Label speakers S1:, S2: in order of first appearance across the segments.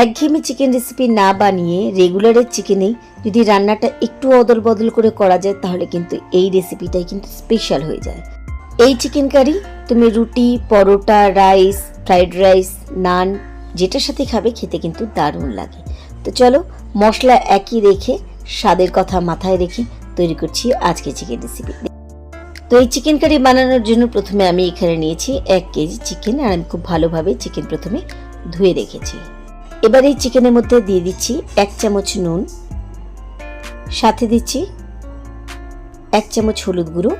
S1: একঘেয়েমি chicken recipe না বানিয়ে রেগুলারের চিকেনেই যদি রান্নাটা একটু অদল বদল করে করা যায়, তাহলে কিন্তু এই রেসিপিটাই কিন্তু স্পেশাল হয়ে যায়। এই চিকেন কারি তুমি রুটি, পরোটা রাইস ফ্রাইড রাইস নান যেটার সাথে খাবে খেতে কিন্তু দারুণ লাগে। তো চলো, মশলা একই রেখে, স্বাদের কথা মাথায় রেখে তৈরি করছি আজকে চিকেন রেসিপি তো এই চিকেন কারি বানানোর জন্য প্রথমে আমি এখানে নিয়েছি এক কেজি চিকেন আর আমি খুব ভালোভাবে চিকেন প্রথমে ধুয়ে রেখেছি। এবার এই চিকেনের মধ্যে দিয়ে দিচ্ছি এক চামচ নুন, সাথে দিচ্ছি এক চামচ হলুদ গুঁড়ো,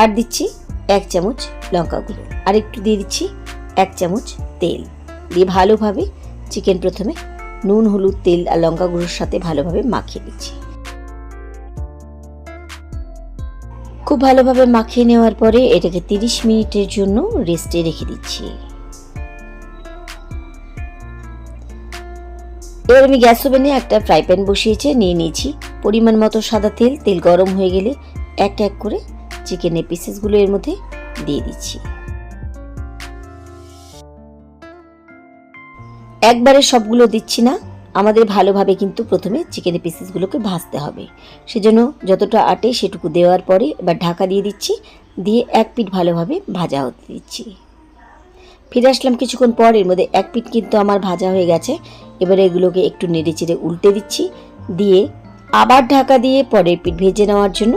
S1: আর দিচ্ছি এক চামচ লঙ্কা গুঁড়ো। আর একটু দিয়ে দিচ্ছি এক চামচ তেল। দিয়ে ভালোভাবে চিকেন প্রথমে নুন, হলুদ, তেল আর লঙ্কা গুঁড়োর সাথে ভালোভাবে মাখিয়ে দিচ্ছি খুব ভালোভাবে মাখিয়ে নেওয়ার পরে এটাকে তিরিশ মিনিটের জন্য রেস্টে রেখে দিচ্ছি। এবার আমি গ্যাস ওভেনে একটা ফ্রাই প্যান বসিয়েছে, নিয়ে নিয়েছি। পরিমাণ মতো সাদা তেল তেল গরম হয়ে গেলে এক এক করে চিকেনের পিসেসগুলো এর মধ্যে দিয়ে দিচ্ছি। একবারে সবগুলো দিচ্ছি না, আমাদের ভালোভাবে কিন্তু প্রথমে চিকেনের পিসেসগুলোকে ভাজতে হবে। সেজন্য যতটা আটে সেটুকু দেওয়ার পরে এবার ঢাকা দিয়ে দিচ্ছি, দিয়ে এক পিঠ ভালোভাবে ভাজা হতে দিচ্ছি। ফিরে আসলাম কিছুক্ষণ পর, এর মধ্যে এক পিঠ কিন্তু আমার ভাজা হয়ে গেছে। এবারে এগুলোকে একটু নেড়ে চেড়ে উল্টে দিচ্ছি, দিয়ে আবার ঢাকা দিয়ে পরের পিঠ ভেজে নেওয়ার জন্য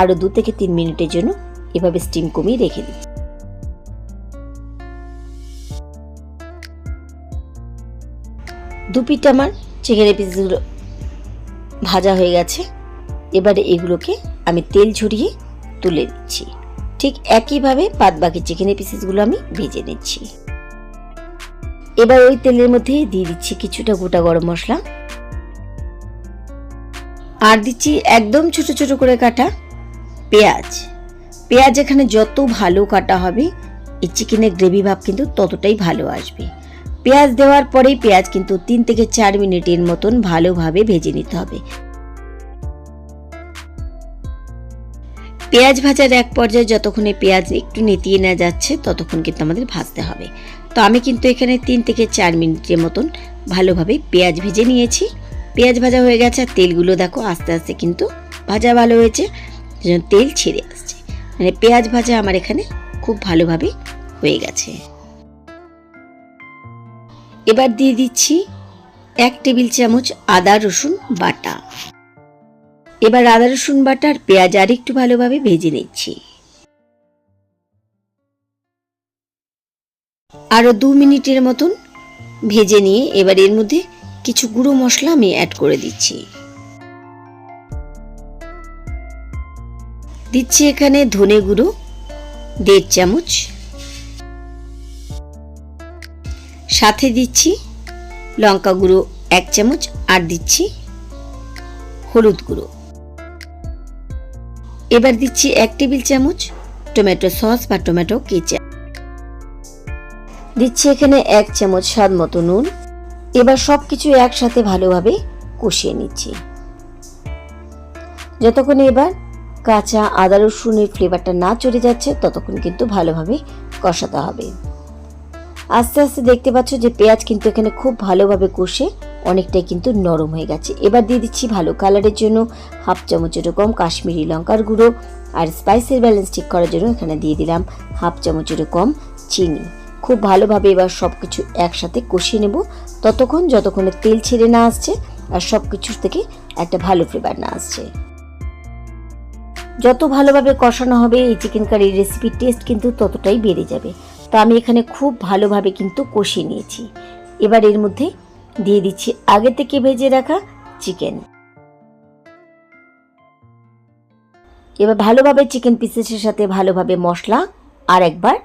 S1: আরও দু থেকে তিন মিনিটের জন্য এভাবে স্টিম কমিয়ে রেখে দিচ্ছি। দু পিঠ আমার চিকেনের পিসগুলো ভাজা হয়ে গেছে। এবারে এগুলোকে আমি তেল ঝরিয়ে তুলে দিচ্ছি। ঠিক একইভাবে বাদ বাকি চিকেনের পিসেসগুলো আমি ভেজে নিচ্ছি। এবার ওই তেলের মধ্যে দিয়ে দিচ্ছি কিছুটা গোটা গরম মশলা। আর দিচ্ছি একদম ছোট ছোট করে কাটা পেঁয়াজ। পেঁয়াজ এখানে যত ভালো কাটা হবে, এই চিকেনের গ্রেভি ভাব কিন্তু ততটাই ভালো আসবে। পেঁয়াজ দেওয়ার পরেই পেঁয়াজ কিন্তু তিন থেকে চার মিনিটের মতন ভালোভাবে ভেজে নিতে হবে। পেঁয়াজ ভাজার এক পর্যায়ে যতক্ষণে পেঁয়াজ একটু নেতিয়ে না যাচ্ছে, ততক্ষণ কিন্তু আমাদের ভাজতে হবে। তো আমি কিন্তু এখানে তিন থেকে চার মিনিটের মতন ভালোভাবে পেঁয়াজ ভেজে নিয়েছি। পেঁয়াজ ভাজা হয়ে গেছে আর তেলগুলো দেখো আস্তে আস্তে কিন্তু ভাজা ভালো হয়েছে তেল ছেড়ে আসছে। মানে পেঁয়াজ ভাজা আমার এখানে খুব ভালোভাবে হয়ে গেছে। এবার দিয়ে দিচ্ছি এক টেবিল চামচ আদা রসুন বাটা। এবার আদা, রসুন বাটা আর পেঁয়াজ আর একটু ভালোভাবে ভেজে নিচ্ছি। আরও দু মিনিটের মতন ভেজে নিয়ে এবার এর মধ্যে কিছু গুঁড়ো মশলা আমি অ্যাড করে দিচ্ছি। দিচ্ছি এখানে ধনে গুঁড়ো, দেড় চামচ। সাথে দিচ্ছি লঙ্কা গুঁড়ো এক চামচ আর দিচ্ছি হলুদ গুঁড়ো। এবার দিচ্ছি এক টেবিল চামচ টমেটো সস বা টমেটো কেচাপ। দিচ্ছি এখানে এক চামচ স্বাদ মতো নুন। এবার সব কিছু একসাথে ভালোভাবে কষিয়ে নিচ্ছি। যতক্ষণ এবার কাঁচা আদা রসুনের ফ্লেভারটা না চলে যাচ্ছে, ততক্ষণ কিন্তু ভালোভাবে কষাতে হবে। আস্তে আস্তে দেখতে পাচ্ছ যে পেঁয়াজ কিন্তু এখানে খুব ভালোভাবে কষে অনেকটাই কিন্তু নরম হয়ে গেছে। এবার দিয়ে দিচ্ছি ভালো কালারের জন্য হাফ চামচ এরকম কাশ্মীরি লঙ্কার গুঁড়ো। আর স্পাইসের ব্যালেন্স ঠিক করার জন্য এখানে দিয়ে দিলাম হাফ চামচ এরকম চিনি। খুব ভালোভাবে এবার সব কিছু একসাথে কষিয়ে নেব। ততক্ষণ যতক্ষণে তেল ছেড়ে না আসছে আর সব কিছুর থেকে একটা ভালো ফ্লেভার না আসছে। যত ভালোভাবে কষানো হবে এই চিকেন কারির রেসিপির টেস্ট কিন্তু ততটাই বেড়ে যাবে। তো আমি এখানে খুব ভালোভাবে কিন্তু কষিয়ে নিয়েছি। এবার এর মধ্যে দিয়ে দিচ্ছি আগে থেকে ভেজে রাখা চিকেন। এবার ভালোভাবে চিকেন পিসেসের সাথে ভালোভাবে মশলা আর একবার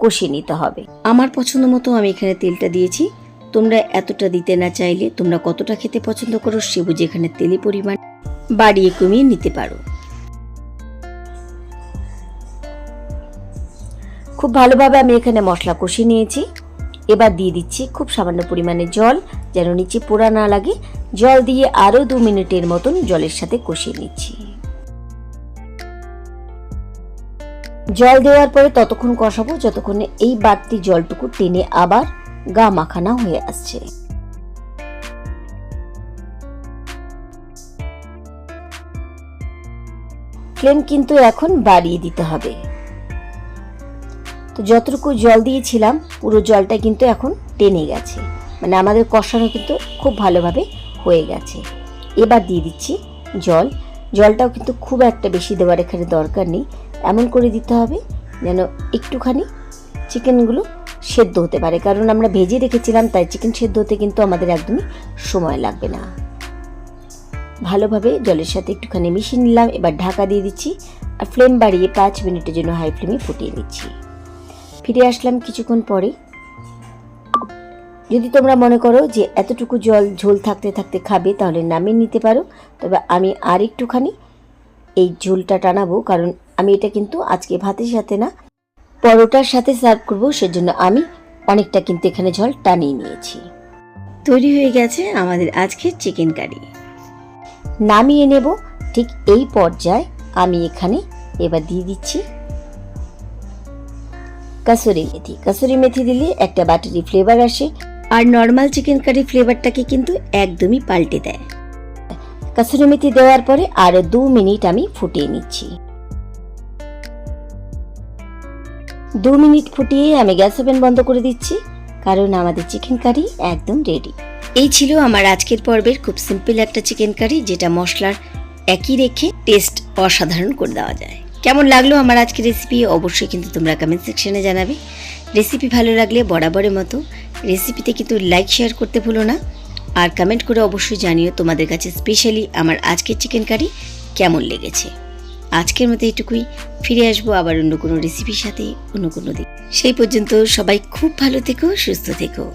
S1: কষিয়ে নিতে হবে। আমার পছন্দ মতো আমি এখানে তেলটা দিয়েছি। তোমরা এতটা দিতে না চাইলে তোমরা কতটা খেতে পছন্দ করো সে বুঝে এখানে তেলের পরিমাণ বাড়িয়ে কমিয়ে নিতে পারো। খুব ভালোভাবে আমি এখানে মশলা কষিয়ে নিয়েছি। এবার দিয়ে দিচ্ছি খুব সামান্য পরিমাণে জল, যেন নিচে পোড়া না লাগে। জল দিয়ে আরও দু মিনিটের মতন জলের সাথে কষিয়ে নিচ্ছি। জল দেওয়ার পরে ততক্ষণ কষাবো, যতক্ষণে এই বাড়তি জলটুকু টেনে আবার গা মাখানা হয়ে আসছে। ফ্লেম কিন্তু এখন বাড়িয়ে দিতে হবে। তো যতটুকু জল দিয়েছিলাম, পুরো জলটা কিন্তু এখন টেনে গেছে। মানে আমাদের কষানো কিন্তু খুব ভালোভাবে হয়ে গেছে। এবার দিয়ে দিচ্ছি জল। জলটাও কিন্তু খুব একটা বেশি দেওয়ার এখানে দরকার নেই। এমন করে দিতে হবে যেন একটুখানি চিকেনগুলো সেদ্ধ হতে পারে। কারণ আমরা ভেজে রেখেছিলাম, তাই চিকেন সেদ্ধ হতে কিন্তু আমাদের একদমই সময় লাগবে না। ভালোভাবে জলের সাথে একটুখানি মিশিয়ে নিলাম। এবার ঢাকা দিয়ে দিচ্ছি আর ফ্লেম বাড়িয়ে পাঁচ মিনিটের জন্য হাই ফ্লেমে ফুটিয়ে নিচ্ছি। ফিরে আসলাম কিছুক্ষণ পরে। যদি তোমরা মনে করো যে এতটুকু জল ঝোল থাকতে থাকতে খাবে, তাহলে নামিয়ে নিতে পারো। তবে আমি আর একটুখানি এই ঝোলটা টানাবো, কারণ আমি এটা কিন্তু আজকে ভাতের সাথে না, পরোটার সাথে সার্ভ করব, সেজন্য আমি অনেকটা কিন্তু এখানে জল টানিয়ে নিয়েছি। তৈরি হয়ে গেছে আমাদের আজকের চিকেন কারি নামিয়ে নেব, ঠিক এই পর্যায়ে আমি এখানে এবার দিয়ে দিচ্ছি কাসুরি মেথি। কাসুরি মেথি দিলে একটা বাটারি ফ্লেভার আসে। আর নর্মাল চিকেন কারি ফ্লেভারটাকে কিন্তু একদমই পাল্টে দেয়। কাসুরি মেথি দেওয়ার পরে আরও দু মিনিট আমি ফুটিয়ে নিচ্ছি। দু মিনিট ফুটিয়ে আমি গ্যাস ওভেন বন্ধ করে দিচ্ছি, কারণ আমাদের চিকেন কারি একদম রেডি এই ছিল আমার আজকের পর্বের খুব সিম্পল একটা চিকেন কারি যেটা মশলার একই রেখে টেস্ট অসাধারণ করে দেওয়া যায়। কেমন লাগল আমার আজকের রেসিপি অবশ্যই কিন্তু তোমরা কমেন্ট সেকশনে জানাবে। রেসিপি ভালো লাগলে বরাবরের মতো। রেসিপিতে কিন্তু লাইক শেয়ার করতে ভুলো না। আর কমেন্ট করে অবশ্যই জানিও তোমাদের কাছে স্পেশালি আমার আজকের চিকেন কারি কেমন লেগেছে। আজকের মতো এটুকুই ফিরে আসব আবার অন্য কোনো রেসিপির সাথে, অন্য কোনো দিন। সেই পর্যন্ত সবাই খুব ভালো থেকো, সুস্থ থেকো।